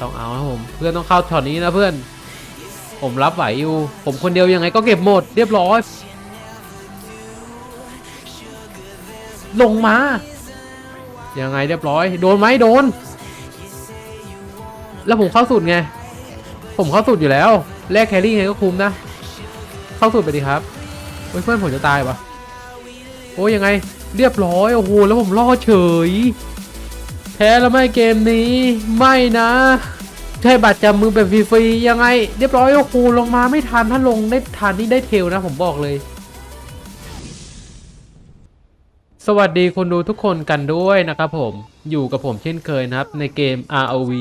ต้องเอานะผม เพื่อนต้องเข้าช็อตนี้นะเพื่อน ผมรับไหวอยู่ ผมคนเดียวยังไงก็เก็บหมด เรียบร้อย ลงมา ยังไงเรียบร้อย โดนไหมโดน แล้วผมเข้าสุดไง ผมเข้าสุดอยู่แล้วแลกแครี่ไงก็คุ้มนะ เข้าสุดไปดีครับโอ้เพื่อนผมจะตายปะโอ้ยังไง เรียบร้อยโอ้โหแล้วผมรอดเฉย พ้แล้วไม่เกมนี้ไม่นะใช่บัตรจับมือแบบฟรีๆยังไง เรียบร้อยโอ้โหลงมาไม่ทันถ้าลงได้ทันนี่ได้เทลนะผมบอกเลย สวัสดีคนดูทุกคนกันด้วยนะครับผมอยู่กับผมเช่นเคยนะครับ ในเกม ROV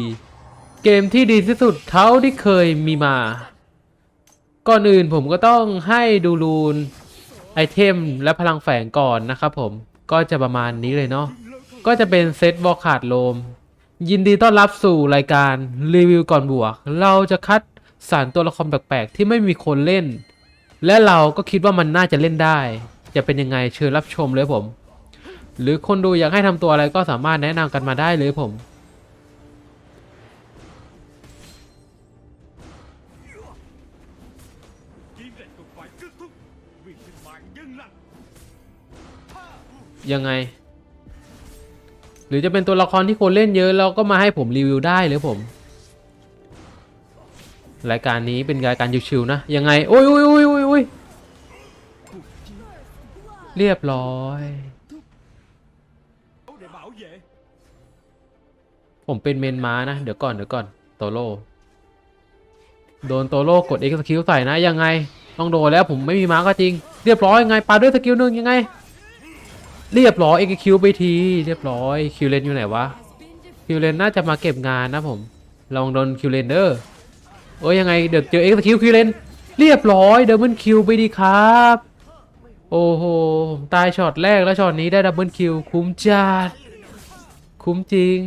เกมที่ดีที่สุดเท่าที่เคยมีมา ก่อนอื่นผมก็ต้องให้ดูรูนไอเทมและพลังแฝงก่อนนะครับผมก็จะประมาณนี้เลยเนาะ ก็จะเป็นเซตวอลขาดโลม ยินดีต้อนรับสู่รายการรีวิวก่อนบวก เราจะคัดสารตัวละครแปลกๆ ที่ไม่มีคนเล่น และเราก็คิดว่ามันน่าจะเล่นได้ จะเป็นยังไงเชิญรับชมเลยผม หรือคนดูอยากให้ทำตัวอะไรก็สามารถแนะนำกันมาได้เลยผม ยังไง หรือจะเป็นตัวละครที่คนเล่นเยอะเราก็มาให้ผมรีวิวได้เลยผม รายการนี้เป็นรายการชิวๆนะยังไงโอ้ยโอ้ยโอ้ยโอ้ยโอ้ยเรียบร้อย ผมเป็นเมนม้านะ เดี๋ยวก่อนเดี๋ยวก่อนโตโร่โดนโตโร่กด X สกิลใส่นะยังไง ต้องโดนแล้วผมไม่มีม้าก็จริง เรียบร้อยยังไงปาด้วยสกิลหนึ่งยังไง เรียบร้อย X คิวไปที เรียบร้อยคิวเลนอยู่ไหนวะคิวเลนน่าจะมาเก็บงานนะผม ลองโดนคิวเลนเดอร์โอ้ยยังไงเดี๋ยวเจอ X คิวคิวเลนเรียบร้อยดับเบิลคิวไปดีครับ โอ้โหตายช็อตแรกแล้วช็อตนี้ได้ดับเบิลคิวคุ้มจัดคุ้มจริง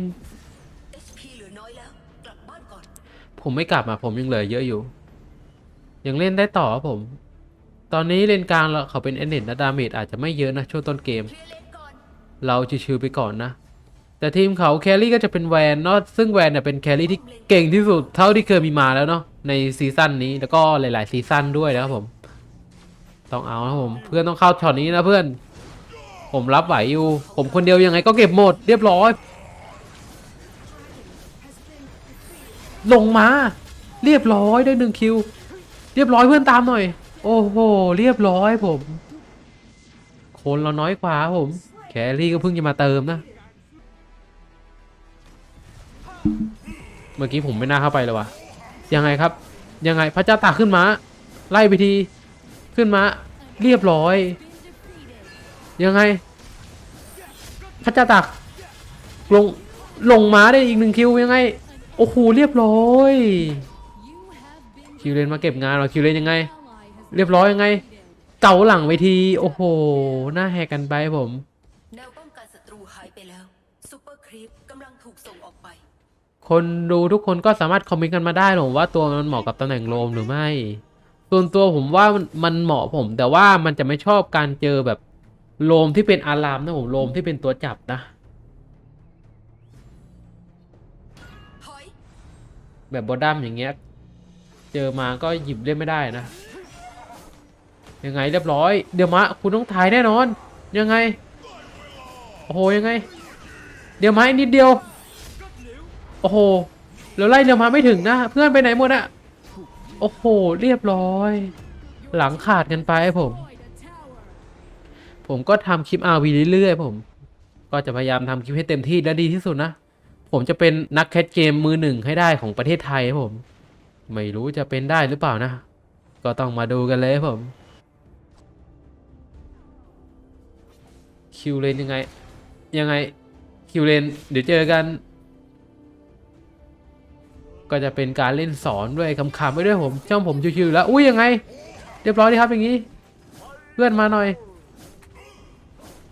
ผมไม่กลับอะผมยังเหลือเยอะอยู่ ยังเล่นได้ต่อครับผมตอนนี้เลนกลางเราเขาเป็นเอเนตและดาเมจอาจจะไม่เยอะนะช่วงต้นเกม เคลียร์เลนก่อนเราชิวๆไปก่อนนะ แต่ทีมเขาแครี่ก็จะเป็นแวนเนาะซึ่งแวนเนี่ยเป็นแครี่ที่เก่งที่สุดเท่าที่เคยมีมาแล้วเนาะในซีซั่นนี้แล้วก็หลาย ๆ ซีซั่นด้วยนะครับผม ต้องเอานะผมเพื่อนต้องเข้าช็อตนี้นะเพื่อน ผมรับไหวอยู่ ผมคนเดียวยังไงก็เก็บหมด เรียบร้อย ลงมา เรียบร้อยได้หนึ่งคิว เรียบร้อยเพื่อนตามหน่อย โอ้โห เรียบร้อยผม คนเราน้อยกว่าผม แครี่ก็เพิ่งจะมาเติมนะ เมื่อกี้ผมไม่น่าเข้าไปเลยวะยังไงครับ ยังไงพระเจ้าตากขึ้นมา ไล่ไปที ขึ้นมา เรียบร้อย ยังไง พระเจ้าตากลง ลงมาได้อีกหนึ่งคิวยังไง โอ้โห เรียบร้อย คิวเลนมาเก็บงานเหรอ คิวเลนยังไง เรียบร้อยยังไง เก่าหลังไปที โอ้โห หน้าแหกกันไปผม ร์ครีปกำลังถูกส่งออกไป คนดูทุกคนก็สามารถคอมเมนต์กันมาได้หรอว่าตัวมันเหมาะกับตำแหน่งโลมหรือไม่ ส่วนตัวผมว่ามันเหมาะผม แต่ว่ามันจะไม่ชอบการเจอแบบโลมที่เป็นอารามนะผมโลมที่เป็นตัวจับนะ แบบบอดัมอย่างเงี้ย เจอมาก็หยิบเล่นไม่ได้นะยังไงเรียบร้อย เดี๋ยวมาคุณต้องถ่ายแน่นอน ยังไง โอ้โหยังไง เดี๋ยวมาอีกนิดเดียว โอ้โหแล้วไล่เดี๋ยวมาไม่ถึงนะ เพื่อนไปไหนหมดอะโอ้โห เรียบร้อย หลังขาดกันไปผม ผมก็ทำคลิป RV เรื่อยๆผม ก็จะพยายามทำคลิปให้เต็มที่และดีที่สุดนะ ผมจะเป็นนักแคสเกมมือหนึ่งให้ได้ของประเทศไทยครับผม ไม่รู้จะเป็นได้หรือเปล่านะ ก็ต้องมาดูกันเลยครับผม คิวเลนยังไง ยังไง คิวเลนเดี๋ยวเจอกัน ก็จะเป็นการเล่นสอนด้วยคำๆไปด้วยผมช่องผมชิวๆแล้ว อุ้ยยังไง เรียบร้อยดีครับอย่างนี้เพื่อนมาหน่อย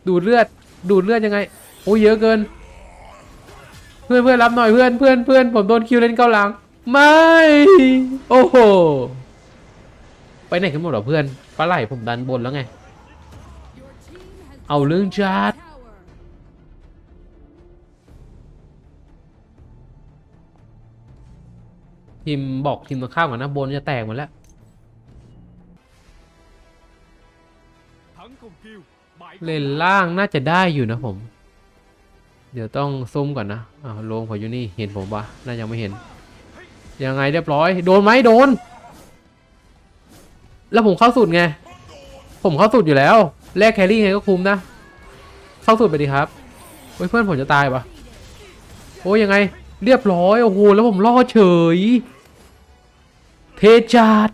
ดูดเลือด ดูดเลือดยังไง โอ้ยเยอะเกิน เพื่อนเพื่อนรับหน่อยเพื่อนเพื่อนเพื่อนผมโดนคิวเลนเกาหลัง ไม่ โอ้โห ไปไหนกันหมดเหรอเพื่อนปลาไหลผมดันบนแล้วไง เอาเรื่องจัด ทีมบอกทีมตรงข้ามก่อนนะบนจะแตกหมดแล้วเลนล่างน่าจะได้อยู่นะผม เดี๋ยวต้องซุ่มก่อนนะอ้าวลงพออยู่นี่เห็นผมปะน่ายังไม่เห็น ยังไงเรียบร้อย โดนไหมโดน แล้วผมเข้าสุดไง ผมเข้าสุดอยู่แล้วแลกแครี่ไงก็คุ้มนะ เข้าสุดไปดีครับโอ้ยเพื่อนผมจะตายปะโอ้ยยังไง เรียบร้อยโอ้โหแล้วผมรอเฉย เทจัด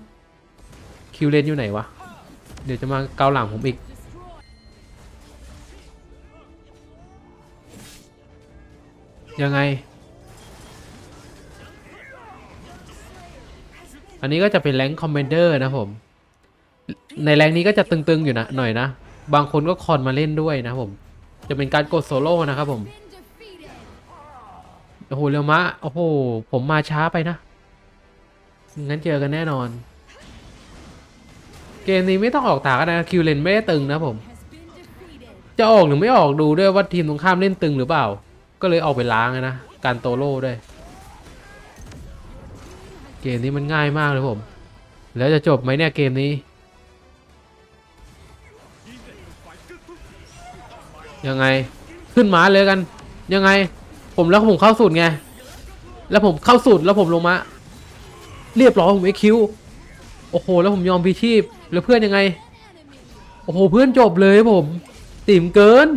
คิวเลนอยู่ไหนวะ เดี๋ยวจะมาเกาหลังผมอีก ยังไง อันนี้ก็จะเป็นแรงคอมเมนเดอร์นะผม ในแรงนี้ก็จะตึงๆอยู่นะหน่อยนะ บางคนก็คอนมาเล่นด้วยนะผม จะเป็นการกดโซโล่นะครับผม โอ้โหเรียวมะโอ้โหผมมาช้าไปนะงั้นเจอกันแน่นอน เกมนี้ไม่ต้องออกตากันนะคิวเลนไม่ได้ตึงนะผม จะออกหรือไม่ออกดูด้วยว่าทีมตรงข้ามเล่นตึงหรือเปล่า ก็เลยออกไปล้างนะการโตโร่ด้วย เกมนี้มันง่ายมากเลยผม แล้วจะจบไหมเนี่ยเกมนี้ ยังไงขึ้นมาเลยกัน ยังไง ผมแล้วผมเข้าสุดไง แล้วผมเข้าสุดแล้วผมลงมา เรียบร้อยผมไอคิวโอ้โห แล้วผมยอมพีชีพ แล้วเพื่อนยังไง โอ้โห เพื่อนจบเลยผม ติ่มเกิน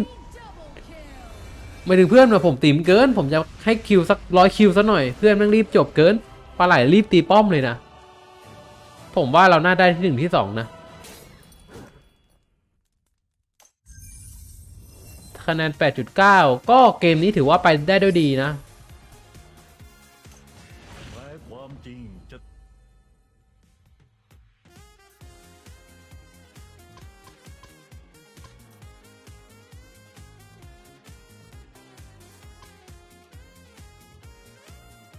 ไม่ถึงเพื่อนมาผมติ่มเกิน ผมจะให้คิวสักร้อยคิวสักหน่อย เพื่อนแม่งรีบจบเกินปลาไหลรีบตีป้อมเลยนะ ผมว่าเราน่าได้ที่หนึ่งที่สองนะ คะแนน 8.9 ก็เกมนี้ถือว่าไปได้ด้วยดีนะแม้ความจริงจะ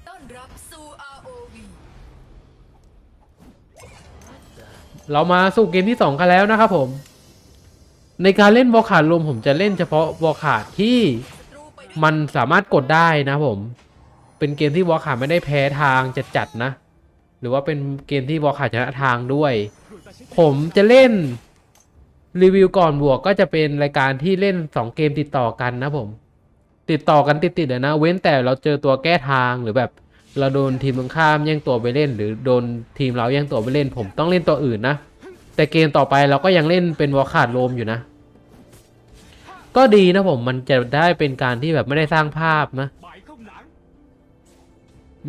ต้อนรับสู่ ROV เรามาสู่เกมที่ 2 กันแล้วนะครับผม ในการเล่นวอลขาดลมผมจะเล่นเฉพาะวอลขาดที่มันสามารถกดได้นะผม เป็นเกมที่วอลขาดไม่ได้แพ้ทางจะจัดนะ หรือว่าเป็นเกมที่วอลขาดชนะทางด้วย ผมจะเล่นรีวิวก่อนบวกก็จะเป็นรายการที่เล่น 2 เกมติดต่อกันนะผม ติดต่อกันติดๆเลยนะ เว้นแต่เราเจอตัวแก้ทางหรือแบบเราโดนทีมตรงข้ามแย่งตัวไปเล่น หรือโดนทีมเราแย่งตัวไปเล่น ผมต้องเล่นตัวอื่นนะ แต่เกมต่อไปเราก็ยังเล่นเป็นวอลขาดโลมอยู่นะ ก็ดีนะผมมันจะได้เป็นการที่แบบไม่ได้สร้างภาพนะ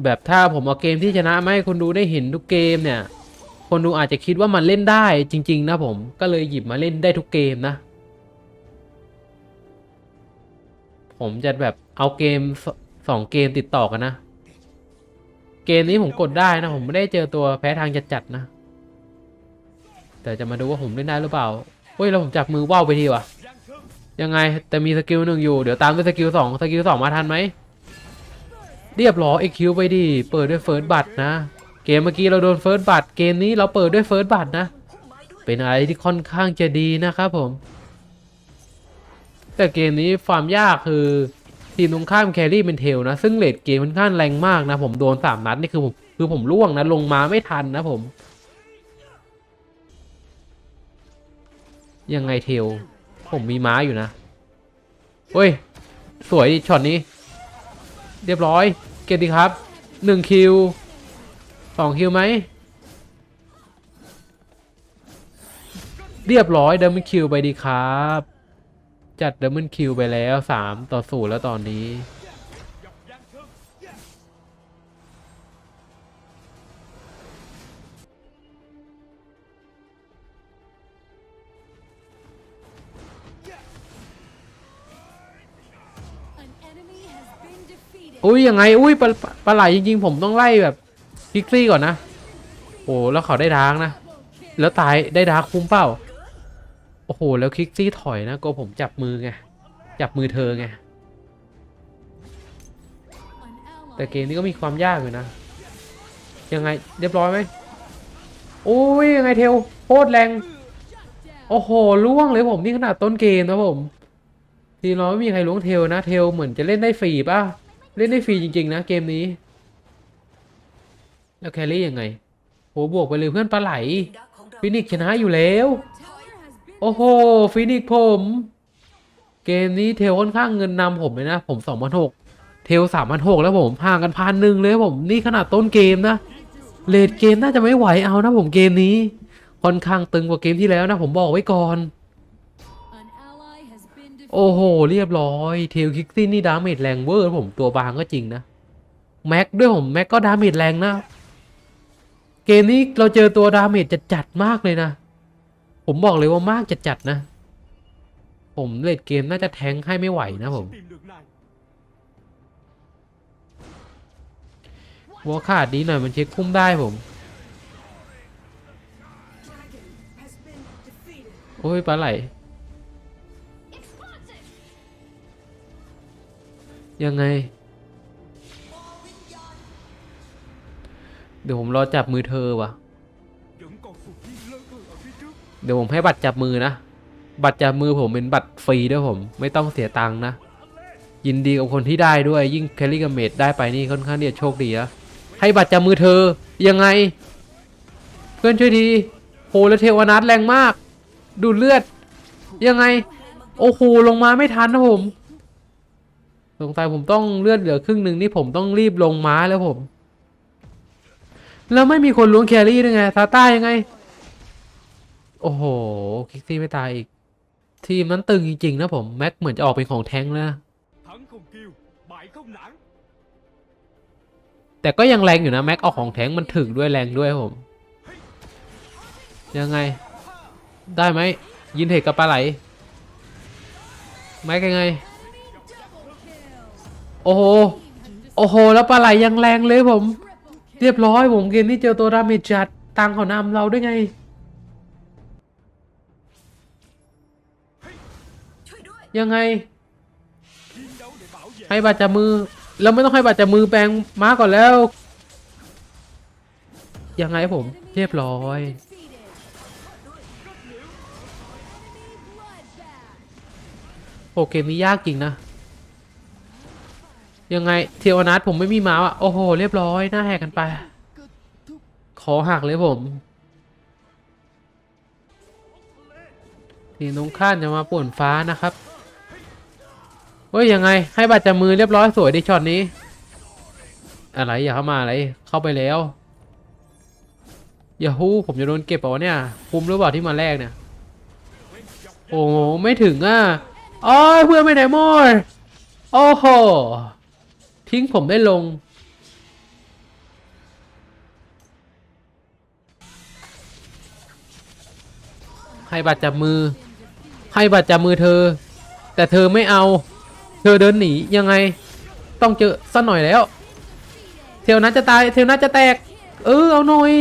แบบถ้าผมเอาเกมที่ชนะมาให้คนดูได้เห็นทุกเกมเนี่ย คนดูอาจจะคิดว่ามันเล่นได้จริง ๆ นะผมก็เลยหยิบมาเล่นได้ทุกเกมนะ ผมจะแบบเอาเกมสสองเกมติดต่อกันนะ เกมนี้ผมกดได้นะ ผมไม่ได้เจอตัวแพ้ทางจัดๆนะ แต่จะมาดูว่าผมเล่นได้หรือเปล่าเฮ้ยแล้วผมจับมือว่าวไปทีวะ ยังไงแต่มีสกิลหนึ่งอยู่เดี๋ยวตามด้วยสกิลสองสกิลสองมาทันไหมเรียบร้อยเอ็กคิวไปดิเปิดด้วยเฟิร์สบัตนะ เกมเมื่อกี้เราโดนเฟิร์สบัตเกมนี้เราเปิดด้วยเฟิร์สบัตนะ เป็นอะไรที่ค่อนข้างจะดีนะครับผม แต่เกมนี้ความยากคือทีมตรงข้ามแครี่เป็นเทลนะ ซึ่งเลดเกมค่อนข้างแรงมากนะ ผมโดนสามนัดนี่คือผมคือผมล่วงนะลงมาไม่ทันนะผม ยังไงเทล ผมมีม้าอยู่นะเฮ้ย สวยช็อตนี้ เรียบร้อย เกตดีครับหนึ่งคิวสองคิวไหม เรียบร้อยเด m ม n นคิวไปดีครับ จัดเด m ม n นคิวไปแล้วสามต่อศูนย์แล้วตอนนี้ อุ้ยยังไง อุ้ยปลาปลาไหลจริงๆ ผมต้องไล่แบบพิกซี่ก่อนนะ โอ้แล้วเขาได้ดาร์กนะ แล้วตายได้ดาร์กคุ้มเปล่า โอ้โห แล้วคิกซี่ถอยนะก็ผมจับมือไง จับมือเธอไง แต่เกมนี้ก็มีความยากอยู่นะ ยังไงเรียบร้อยไหมโอ้ยยังไงเทลโคตรแรง โอ้โหล่วงเลยผมนี่ขนาดต้นเกมนะผม ทีมเราไม่มีใครล้วงเทลนะ เทลเหมือนจะเล่นได้ฟรีป่ะ เล่นได้ฟรีจริง ๆ นะเกมนี้ แล้วแครี่ยังไง โหบวกไปเลยเพื่อนปลาไหลฟินิกชนะอยู่แล้ว โอ้โหฟินิกผม เกมนี้เทลค่อนข้างเงินนำผมเลยนะ ผมสองพันหกเทลสามพันหกแล้วผมห่างกันพันหนึ่งเลยผมนี่ขนาดต้นเกมนะเลดเกมน่าจะไม่ไหวเอานะผมเกมนี้ ค่อนข้างตึงกว่าเกมที่แล้วนะผมบอกไว้ก่อน โอ้โห เรียบร้อยเทลคิกซี่นี่ดาเมจแรงเวอร์ผมตัวบางก็จริงนะ แม็กด้วยผม แม็กก็ดาเมจแรงนะ เกมนี้เราเจอตัวดาเมจจะจัดมากเลยนะ ผมบอกเลยว่ามากจะจัดนะ ผมเลดเกมน่าจะแทงค์ให้ไม่ไหวนะผม tìm được này วัวขาดดีหน่อยมันเช็คคุ้มได้ผมโอ้ยปลาไหล ยังไง เดี๋ยวผมรอจับมือเธอว่ะเดี๋ยวผมให้บัตรจับมือนะ บัตรจับมือผมเป็นบัตรฟรีด้วยผม ไม่ต้องเสียตังค์นะ ยินดีกับคนที่ได้ด้วยยิ่งแคลรี่กับเมดได้ไปนี่ค่อนข้างที่จะโชคดีนะให้บัตรจับมือเธอยังไง เพื่อนช่วยทีโหแล้วเทวนัทแรงมาก ดูเลือดยังไง โอ้โหลงมาไม่ทันนะผม สงสัยผมต้องเลือดเหลือครึ่งหนึ่งนี่ผมต้องรีบลงม้าแล้วผม แล้วไม่มีคนล้วงแครี่ด้วยไงซาต้ายังไง โอ้โหคิกซี่ไม่ตายอีก ทีมนั้นตึงจริงๆนะผมแม็กเหมือนจะออกเป็นของแท้งแล้วนะ thắng không kêu bại không nản แต่ก็ยังแรงอยู่นะแม็กออกของแท้งมันถึกด้วยแรงด้วยผม ยังไง ได้ไหมยินเทคกับปลาไหลแม็กยังไง โอ้โห โอ้โห แล้วปลาไหลยังแรงเลยผม เรียบร้อยผมเกมนี้เจอตัวดาเมจจัดตังเขานำเราด้วยไงยังไง ให้บัตรจับมือแล้วไม่ต้องให้บัตรจับมือแปลงม้าก่อนแล้ว ยังไงผม เรียบร้อย โอเกมนี้ยากจริงนะ ยังไงเทวนัทผมไม่มีม้าอะ โอ้โห เรียบร้อย หน้าแหกกันไป ขอหักเลยผม ทีมตรงข้ามจะมาป่วนฟ้านะครับ เฮ้ย ยังไง ให้บัตรจับมือเรียบร้อยสวยดีช็อตนี้ อะไรอย่าเข้ามาอะไร เข้าไปแล้ว อย่าฮู้ผมจะโดนเก็บเปล่าวเนี่ย คุ้มหรือเปล่าที่มาแรกเนี่ย โอ้โหไม่ถึงอะอ้อเพื่อนไปไหนหมดโอ้โห ทิ้งผมได้ลง ให้บัตรจับมือ ให้บัตรจับมือเธอ แต่เธอไม่เอา เธอเดินหนียังไง ต้องเจอสักหน่อยแล้ว เทวนัทจะตาย เทวนัทจะแตก เออเอาหน่อย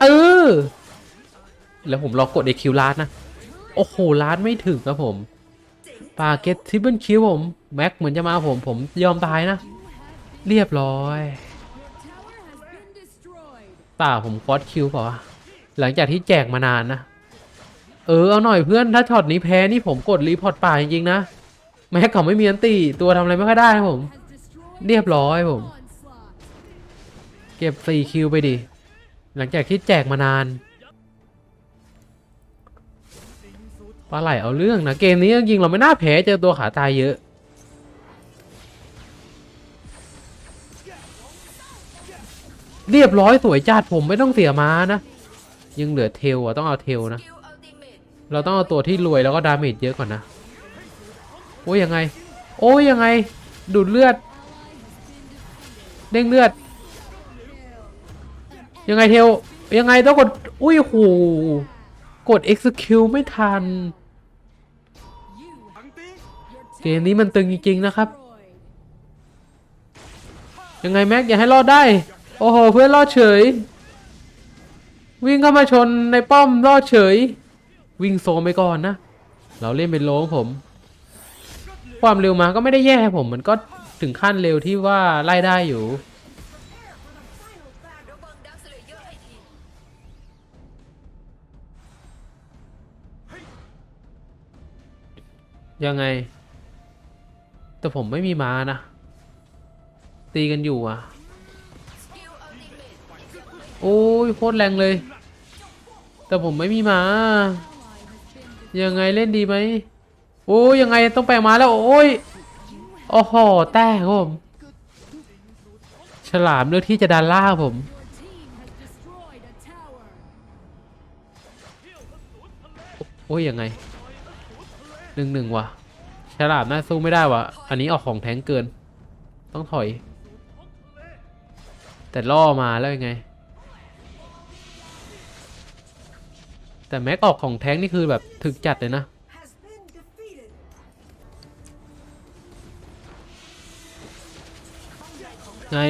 เออ แล้วผมรอกดไอคิวลาดนะ โอ้โหลาดไม่ถึงครับผม ปาเก็ตทิปเปิลคิวผม แม็กเหมือนจะมาผม ผมยอมตายนะ เรียบร้อยป่าผมคอสคิวเปล่าวะหลังจากที่แจกมานานนะ เออ เอาหน่อยเพื่อนถ้าช็อตนี้แพ้นี่ผมกดรีพอร์ตป่าจริงๆนะ แม็กเขาไม่มีอันตีตัวทำอะไรไม่ค่อยได้นะผม เรียบร้อยผม เก็บ4คิวไปดิ หลังจากที่แจกมานาน ปลาไหลเอาเรื่องนะ เกมนี้จริงเราไม่น่าแพ้เจอตัวขาตายเยอะ เรียบร้อยสวยจัดผมไม่ต้องเสียม้านะ ยังเหลือเทลอะต้องเอาเทลนะ เราต้องเอาตัวที่รวยแล้วก็ดาเมจเยอะก่อนนะ โอ้ยยังไง โอ้ยยังไง ดูดเลือด เด้งเลือด ยังไงเทลยังไงต้องกด อุ้ยโหกด execute ไม่ทัน เกมนี้มันตึงจริงๆนะครับ ยังไงแม็กอย่าให้รอดได้ โอ้โห เพื่อนรอดเฉย วิ่งเข้ามาชนในป้อมรอดเฉย วิ่งโซไปก่อนนะ เราเล่นเป็นโลงผม ความเร็วมาก็ไม่ได้แย่ผมมันก็ถึงขั้นเร็วที่ว่าไล่ได้อยู่ยังไง แต่ผมไม่มีม้านะ ตีกันอยู่อะ โอ้ยโคตรแรงเลย แต่ผมไม่มีมายังไงเล่นดีไหม โอ้ยยังไงต้องแปลงมาแล้ว โอ้ย โอ้โห แตกครับผม ฉลามเลือกที่จะดันล่าผมโอ้ยยังไงหนึ่งหนึ่งว่ะ ฉลามน่าสู้ไม่ได้ว่ะอันนี้ออกของแทงเกิน ต้องถอย แต่ล่อมาแล้วยังไง แต่แม็กออกของแท้งนี่คือแบบถึกจัดเลยนะไง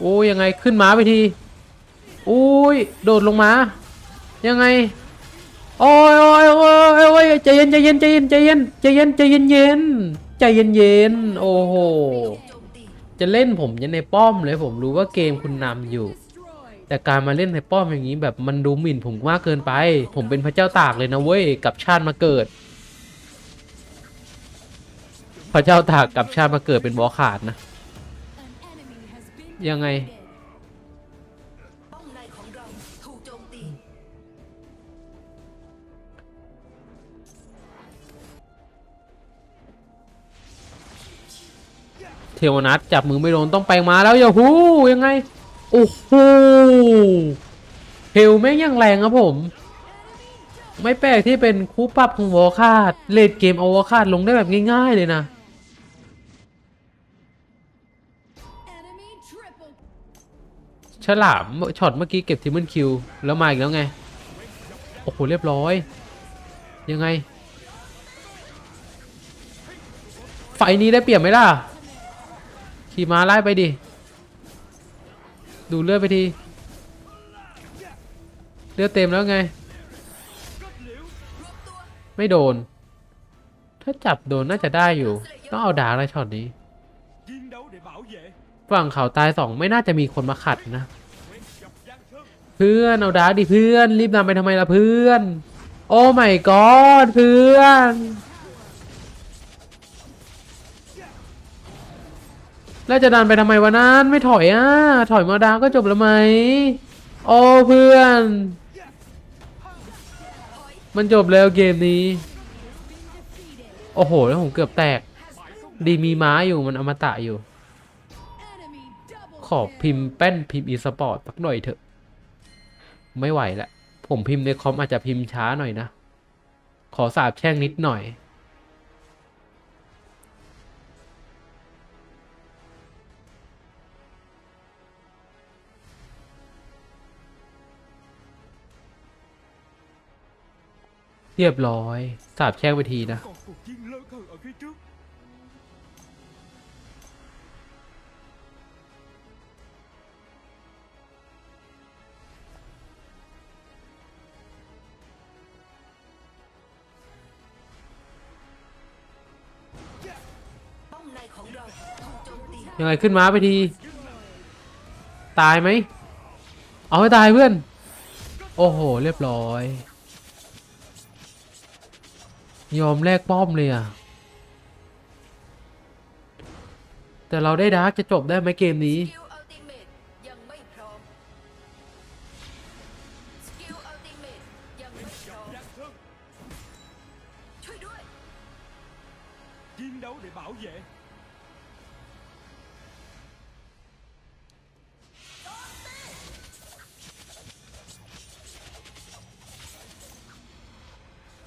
โอ้ยยังไงขึ้นม้าไปทีโอ้ย โดดลงมา ยังไง โอ้ยโอ้ยโอ้ยโอ้ยใจเย็นใจเย็นใจเย็นใจเย็นใจเย็นใจเย็นเย็นใจเย็นเย็นโอ้โหจะเล่นผมยันในป้อมเลยผมรู้ว่าเกมคุณนำอยู่ แต่การมาเล่นในป้อมอย่างนี้แบบมันดูหมิ่นผมมากเกินไป ผมเป็นพระเจ้าตากเลยนะเว้ยกับชาติมาเกิด พระเจ้าตากกับชาติมาเกิดเป็นบอขาดนะ ยังไง เทวนัทจับมือไม่โดนต้องไปมาแล้วอย่าฮูยังไง โอ้โหเฮลแม่งยังแรงครับผม ไม่แปลกที่เป็นคู่ปรับของวอลคาดเลดเกมเอาวอลคาดลงได้แบบง่ายๆเลยนะฉลามช็อตเมื่อกี้เก็บทิมเบิลคิว แล้วมาอีกแล้วไง โอ้โห เรียบร้อย ยังไง ไฟนี้ได้เปรียบไหมล่ะ ขี่ม้าไล่ไปดิ ดูเลือดไปที เลือดเต็มแล้วไง ไม่โดน ถ้าจับโดนน่าจะได้อยู่ ต้องเอาดาร์กเลยช็อตนี้ ฝั่งเขาตายสองไม่น่าจะมีคนมาขัดนะ เพื่อนเอาดาร์กดิเพื่อน รีบนำไปทำไมล่ะเพื่อน โอ้ไม่กอดเพื่อน แล้วจะดันไปทำไมวะนั้นไม่ถอยอะ ถอยมาดาร์กก็จบแล้วไหม โอ้เพื่อน มันจบแล้วเกมนี้ โอ้โห แล้วผมเกือบแตก ดีมีม้าอยู่มันอมตะอยู่ ขอพิมพ์แป้นพิมพ์อีสปอร์ตสักหน่อยเถอะ ไม่ไหวละ ผมพิมพ์ในคอมอาจจะพิมพ์ช้าหน่อยนะ ขอสาบแช่งนิดหน่อย เรียบร้อยสาบแช่งไปทีนะ ยังไงขึ้นม้าไปที ตายไหม เอาให้ตายเพื่อน โอ้โห เรียบร้อย ยอมแลกป้อมเลยอะ แต่เราได้ดาร์กจะจบได้ไหมเกมนี้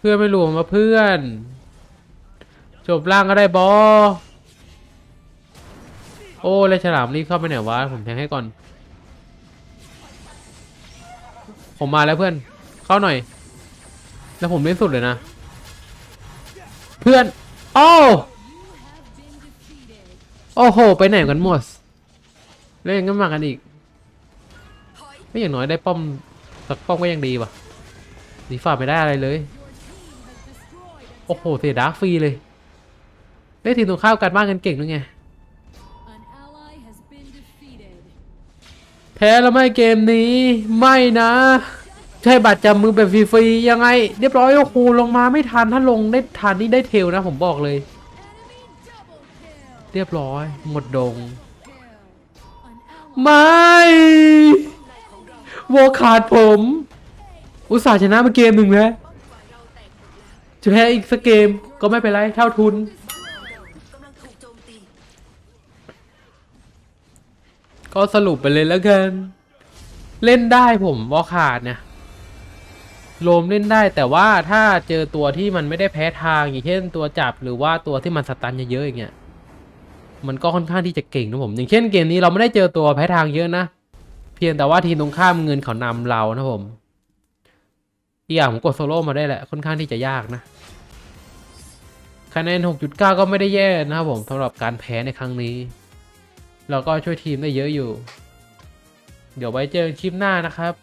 พื่อนไม่รวมมาเพื่อน จบล่างก็ได้บอโอ้เลยฉลามรีบเข้าไปไหนวะผมแทงให้ก่อน ผมมาแล้วเพื่อน เข้าหน่อย แล้วผมเล่นสุดเลยนะ เพื่อน โอ้โอ้โห ไปไหนกันหมดเล่นกันมากันอีก ไม่อย่างน้อยได้ป้อมสักป้อมก็ยังดีว่ะดีฝ่าไม่ได้อะไรเลย โอ้โห เสียดาร์กฟรีเลย ได้ทีมตรงข้ามกันบ้านกันเก่งด้วยไง แพ้แล้วไม่เกมนี้ ไม่นะ ใช่บัตรจำมือแบบฟรีๆยังไง เรียบร้อยโอ้โหลงมาไม่ทันถ้าลงได้ทันนี่ได้เทลนะ ผมบอกเลย เรียบร้อย หมดดง ไม่วขาดผม อุตส่าห์ชนะมาเกมหนึ่งแล้ว จะแพ้อีกสักเกมก็ไม่เป็นไรเท่าทุน ก็สรุปไปเลยแล้วกัน เล่นได้ผมวอลขาดเนี่ยโลมเล่นได้แต่ว่าถ้าเจอตัวที่มันไม่ได้แพ้ทางอย่างเช่นตัวจับหรือว่าตัวที่มันสตันเยอะๆอย่างเงี้ยมันก็ค่อนข้างที่จะเก่งนะผม อย่างเช่นเกมนี้เราไม่ได้เจอตัวแพ้ทางเยอะนะ เพียงแต่ว่าทีมตรงข้ามเงินเขานำเรานะผม อีกอย่างผมกดโซโล่มาได้แหละ ค่อนข้างที่จะยากนะ คะแนน 6.9 ก็ไม่ได้แย่นะครับผมสำหรับการแพ้ในครั้งนี้เราก็ช่วยทีมได้เยอะอยู่ เดี๋ยวไว้เจอกันคลิปหน้านะครับ